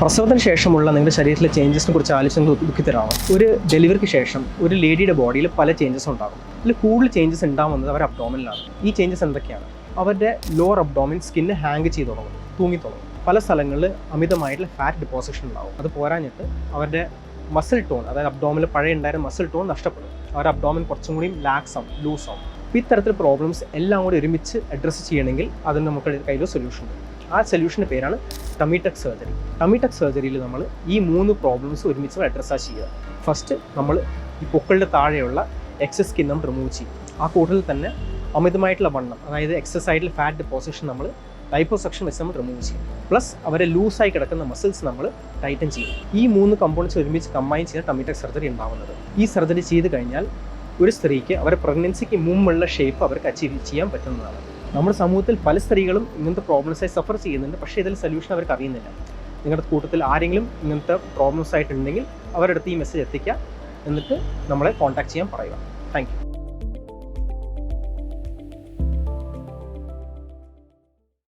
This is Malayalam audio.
പ്രസവത്തിന് ശേഷമുള്ള നിങ്ങളുടെ ശരീരത്തിലെ ചേഞ്ചസിനെ കുറിച്ച് ആലോചിച്ച് നിങ്ങൾ ദുഃഖിതരാവും ഒരു ഡെലിവറിക്ക് ശേഷം ഒരു ലേഡിയുടെ ബോഡിയിൽ പല ചേഞ്ചസ് ഉണ്ടാകും. അതിൽ കൂടുതൽ ചേഞ്ചസ് ഉണ്ടാവുന്നത് അവർ അബ്ഡോമിനിലാണ് ഈ ചേഞ്ചസ് എന്തൊക്കെയാണ്? അവരുടെ ലോവർ അബ്ഡോമിൻ സ്കിന്ന് ഹാങ് ചെയ്ത് തുടങ്ങും തൂങ്ങി തുടങ്ങും. പല സ്ഥലങ്ങളിൽ അമിതമായിട്ടുള്ള ഫാറ്റ് ഡെപ്പോസിഷൻ ഉണ്ടാവും. അത് പോരാഞ്ഞിട്ട് അവരുടെ മസിൽ ടോൺ അതായത് അബ്ഡോമിൽ പഴയ ഉണ്ടായിരുന്ന മസിൽ ടോൺ നഷ്ടപ്പെടും. അവരുടെ അബ്ഡോമിൻ കുറച്ചും കൂടി ലാക്സ് ആവും ലൂസ് ആവും. അപ്പോൾ ഇത്തരത്തിൽ പ്രോബ്ലംസ് എല്ലാം കൂടി ഒരുമിച്ച് അഡ്രസ്സ് ചെയ്യണമെങ്കിൽ അതിന് നമുക്ക് കയ്യിൽ സൊല്യൂഷൻ ഉണ്ട്. ആ സൊല്യൂഷന്റെ പേരാണ് ടമിടെക് സർജറി ടമിടെക് സർജറിയിൽ നമ്മൾ ഈ മൂന്ന് പ്രോബ്ലംസ് ഒരുമിച്ച് അഡ്രസ്സാണ് ചെയ്യുക. ഫസ്റ്റ് നമ്മൾ ഈ പൊക്കളുടെ താഴെയുള്ള എക്സസ് സ്കിൻ നമ്മൾ റിമൂവ് ചെയ്യും. ആ കൂട്ടത്തിൽ തന്നെ അമിതമായിട്ടുള്ള വണ്ണം അതായത് എക്സസ് ഫാറ്റ് ഡെപ്പോസിഷൻ നമ്മൾ ലൈപ്പോസെക്ഷൻ വെച്ച് നമ്മൾ റിമൂവ് ചെയ്യും. പ്ലസ് അവരെ ലൂസായി കിടക്കുന്ന മസിൽസ് നമ്മൾ ടൈറ്റൻ ചെയ്യും. ഈ മൂന്ന് കമ്പോണൻസ് ഒരുമിച്ച് കമ്പൈൻ ചെയ്ത ടമിടെക് സർജറി ഉണ്ടാവുന്നത്. ഈ സർജറി ചെയ്ത് കഴിഞ്ഞാൽ ഒരു സ്ത്രീക്ക് അവരുടെ പ്രഗ്നൻസിക്ക് മുമ്പുള്ള ഷേപ്പ് അവർക്ക് അച്ചീവ് ചെയ്യാൻ പറ്റുന്നതാണ്. നമ്മുടെ സമൂഹത്തിൽ പല സ്ത്രീകളും ഇങ്ങനത്തെ പ്രോബ്ലംസായി സഫർ ചെയ്യുന്നുണ്ട്. പക്ഷേ ഇതിൽ സൊല്യൂഷൻ അവർക്ക് അറിയുന്നില്ല. നിങ്ങളുടെ കൂട്ടത്തിൽ ആരെങ്കിലും ഇങ്ങനത്തെ പ്രോബ്ലംസ് ആയിട്ടുണ്ടെങ്കിൽ അവരുടെ അടുത്ത് ഈ മെസ്സേജ് എത്തിക്കുക. എന്നിട്ട് നമ്മളെ കോൺടാക്ട് ചെയ്യാൻ പറയുക. താങ്ക്